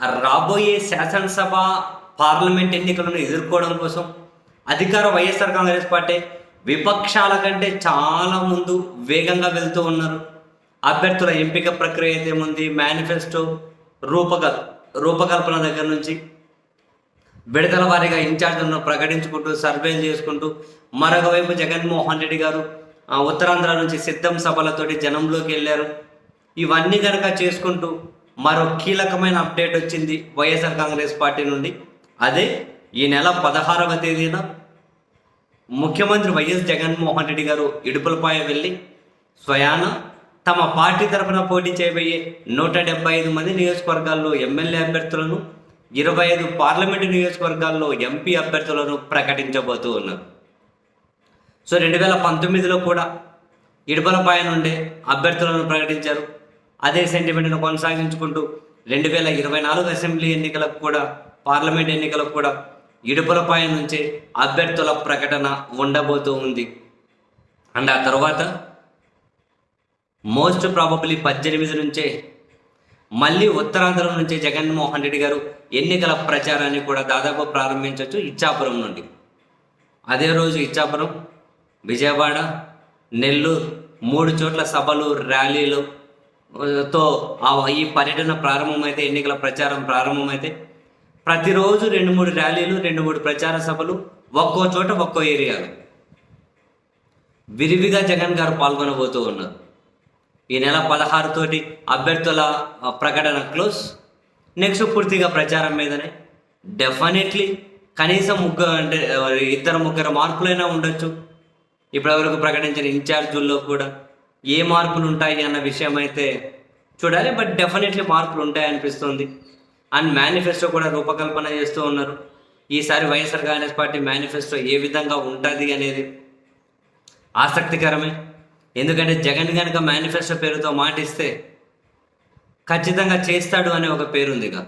రాబోయే శాసనసభ పార్లమెంట్ ఎన్నికలను ఎదుర్కోవడం కోసం అధికార వైఎస్ఆర్ కాంగ్రెస్ పార్టీ విపక్షాల కంటే చాలా ముందు వేగంగా వెళ్తూ ఉన్నారు. అభ్యర్థుల ఎంపిక ప్రక్రియ అయితే ఉంది మేనిఫెస్టో రూపకల్ రూపకల్పన దగ్గర నుంచి విడతల వారీగా ఇన్ఛార్జ్లను ప్రకటించుకుంటూ సర్వేలు చేసుకుంటూ మరొక వైపు జగన్మోహన్ రెడ్డి గారు ఉత్తరాంధ్ర నుంచి సిద్ధం సభలతోటి జనంలోకి వెళ్ళారు. ఇవన్నీ కనుక చేసుకుంటూ మరో కీలకమైన అప్డేట్ వచ్చింది వైఎస్ఆర్ కాంగ్రెస్ పార్టీ నుండి. అదే ఈ నెల పదహారవ తేదీన ముఖ్యమంత్రి వైఎస్ జగన్మోహన్ రెడ్డి గారు ఇడుపులపాయ వెళ్ళి స్వయాన తమ పార్టీ తరఫున పోటీ చేయబోయే నూట డెబ్బై ఐదు మంది నియోజకవర్గాల్లో ఎమ్మెల్యే అభ్యర్థులను ఇరవై ఐదు పార్లమెంటు నియోజకవర్గాల్లో ఎంపీ అభ్యర్థులను ప్రకటించబోతూ ఉన్నారు. సో రెండు వేల పంతొమ్మిదిలో కూడా ఇడుపలపాయ నుండే అభ్యర్థులను ప్రకటించారు. అదే సెంటిమెంట్ను కొనసాగించుకుంటూ రెండు వేల ఇరవై నాలుగు అసెంబ్లీ ఎన్నికలకు కూడా పార్లమెంట్ ఎన్నికలకు కూడా ఇడుపలపాయ నుంచే అభ్యర్థుల ప్రకటన ఉండబోతూ ఉంది. అండ్ ఆ తర్వాత మోస్ట్ ప్రాబబ్లీ పద్దెనిమిది నుంచే మళ్ళీ ఉత్తరాంధ్ర నుంచే జగన్మోహన్ రెడ్డి గారు ఎన్నికల ప్రచారాన్ని కూడా దాదాపు ప్రారంభించవచ్చు ఇచ్చాపురం నుండి. అదే రోజు ఇచ్చాపురం విజయవాడ నెల్లూరు మూడు చోట్ల సభలు ర్యాలీలు తో ఆ ఈ పర్యటన ప్రారంభమైతే ఎన్నికల ప్రచారం ప్రారంభమైతే ప్రతిరోజు రెండు మూడు ర్యాలీలు రెండు మూడు ప్రచార సభలు ఒక్కో చోట ఒక్కో ఏరియాలో. విరివిగా జగన్ గారు పాల్గొనబోతూ ఉన్నారు. ఈ నెల పదహారు తోటి అభ్యర్థుల ప్రకటన క్లోజ్. నెక్స్ట్ పూర్తిగా ప్రచారం మీదనే. డెఫినెట్లీ కనీసం ముగ్గురు అంటే ఇద్దరు ముగ్గురు మార్పులైనా ఉండొచ్చు. ఇప్పటివరకు ప్రకటించిన ఇన్ఛార్జుల్లో కూడా ఏ మార్పులు ఉంటాయి అన్న విషయం అయితే చూడాలి బట్ డెఫినెట్లీ మార్పులు ఉంటాయి అనిపిస్తుంది. అండ్ మేనిఫెస్టో కూడా రూపకల్పన చేస్తూ ఉన్నారు. ఈసారి వైఎస్ఆర్ కాంగ్రెస్ పార్టీ మేనిఫెస్టో ఏ విధంగా ఉంటుంది అనేది ఆసక్తికరమే. ఎందుకంటే జగన్ కనుక మేనిఫెస్టో పేరుతో మాటిస్తే ఖచ్చితంగా చేస్తాడు అనే ఒక పేరుంది ఇక.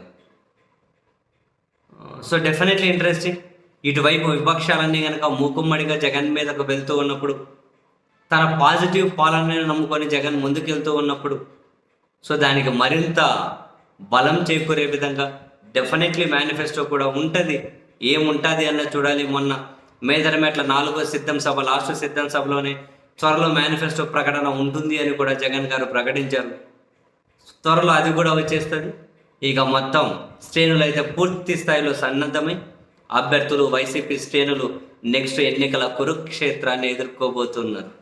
So definitely interesting. ఇటువైపు విపక్షాలన్నీ కనుక మూకుమ్మడిగా జగన్ మీదకు వెళ్తూ ఉన్నప్పుడు తన పాజిటివ్ పాలనని నమ్ముకొని జగన్ ముందుకెళ్తూ ఉన్నప్పుడు సో దానికి మరింత బలం చేకూరే విధంగా డెఫినెట్లీ మేనిఫెస్టో కూడా ఉంటుంది. ఏముంటుంది అన్న చూడాలి మొన్న. మేదరమెట్ల నాలుగో సిద్ధం సభ లాస్ట్ సిద్ధం సభలోనే త్వరలో మేనిఫెస్టో ప్రకటన ఉంటుంది అని కూడా జగన్ గారు ప్రకటించారు. త్వరలో అది కూడా వచ్చేస్తుంది. ఇక మొత్తం శ్రేణులు అయితే పూర్తి స్థాయిలో సన్నద్ధమై అభ్యర్థులు వైసీపీ శ్రేణులు నెక్స్ట్ ఎన్నికల కురుక్షేత్రాన్ని ఎదుర్కోబోతున్నారు.